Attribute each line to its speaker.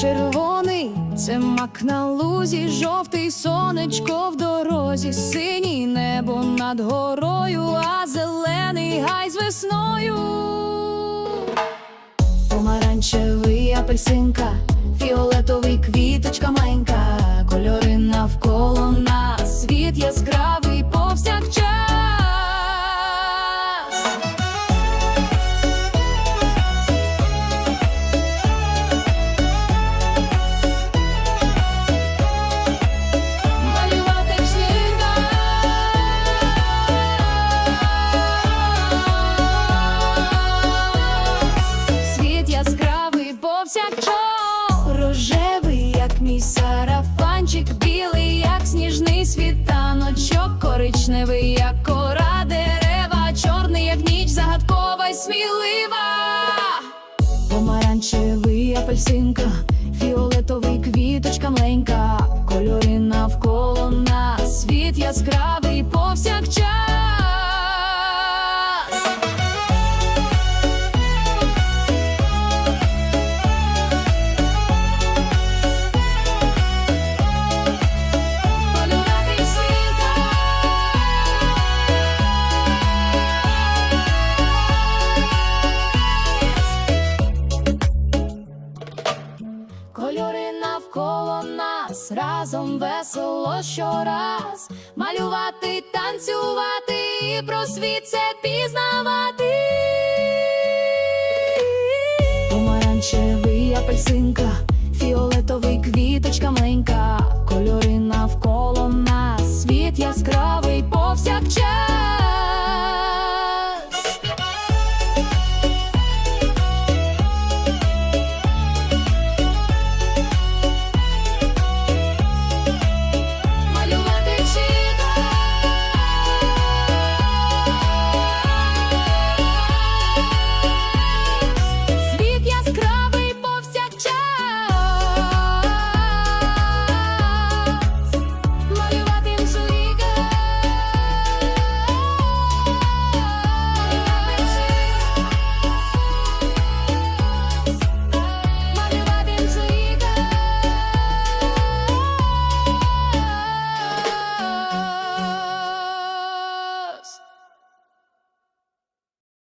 Speaker 1: червоний це мак на лузі, жовтий сонечко в дорозі, синій небо над горою, а зелений гай з весною, помаранчевий апельсинка, фіолетовий квіточка маленька, кольори навколо на. Яскравий повсякчас Рожевий, як мій сарафанчик, білий, як сніжний світаночок, коричневий, як кора дерева, чорний, як ніч, загадкова й смілива. Помаранчевий апельсинка, фіолетовий квіточка мленька, кольори навколо нас, світ яскравий навколо нас. Разом весело щораз. Малювати, танцювати і про світ це пізнавати. Помаранчевий апельсинка,